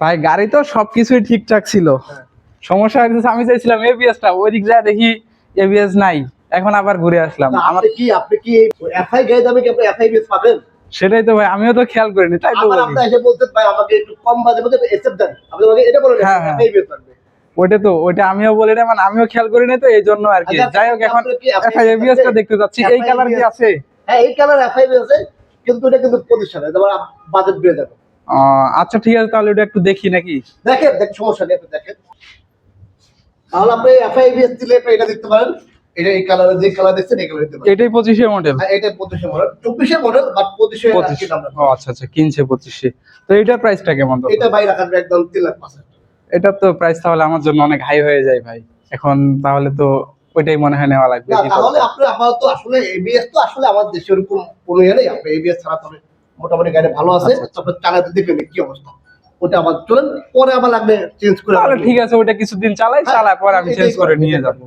ভাই গাড়ি তো সবকিছুই ঠিকঠাক ছিল। সমস্যা হয়েছে আমি চাইছিলাম এবিএসটা ওই দিক যায় দেখি এবিএস নাই। এখন আবার ঘুরে আসলাম। আমার কি আপনি কি এফআই গাড়ি দামে কি আপনি এফআই বেস পাবেন? সেটাই তো ভাই আমিও তো খেয়াল করিনি তাই তো। আপনি এসে বলতেন ভাই আমাকে একটু কম বাজে মধ্যে এসএফ দেন। আপনি আমাকে এটা বলেন। এফআই বেস লাগবে ওইটা তো ওইটা আমিও বলি না মানে আমিও খেয়াল করি না তো এই জন্য আর কি। আচ্ছা, যাই হোক এখন আপনার কি এবিএস টা দেখতে যাচ্ছি এই কালার কি আছে। হ্যাঁ এই কালার এফআই বেস আছে। কিন্তু এটা কিন্তু প্রতিষ্ঠানে যেমন বাজেট বেড়ে যাবে। আচ্ছা ঠিক আছে তাহলে ওটা একটু দেখি নাকি? দেখেন দেখেন সমস্যা নেই আপনি দেখেন। তাহলে আপনি এফআই বেস দিলে এটা দেখতে পারেন। এটা এই কালার যে কালার দেখছেন এই কালার পারেন। এটাই পঁচিশে মডেল হ্যাঁ, এটা পঁচিশে মডেল চব্বিশে মডেল বাট পঁচিশে পঁচিশ। দাম ও আচ্ছা আচ্ছা কিনছে পঁচিশে। তো এটার প্রাইসটা কেমন এটা ভাই রাখার একদম তিন লাখ পাঁচ হাজার। এটার তো প্রাইস তাহলে আমার জন্য অনেক হাই হয়ে যায় ভাই। এখন তাহলে তো ওইটাই মনে হয় নেওয়া লাগবে তাহলে করব? আপনি আপাতত আসলে এবিএস তো আসলে আমার দেশে ওরকম কোনো ইয়ে নেই। আপনি এবিএস ছাড়া তবে মোটামুটি গাড়ি ভালো আছে। তবে তারপর চালাতে দেখবেন কি অবস্থা? ওটা আবার চলেন পরে আবার লাগবে চেঞ্জ করে ঠিক আছে ওইটা কিছুদিন চালাই হ্যাঁ, চালায় পরে আমি চেঞ্জ করে নিয়ে যাব।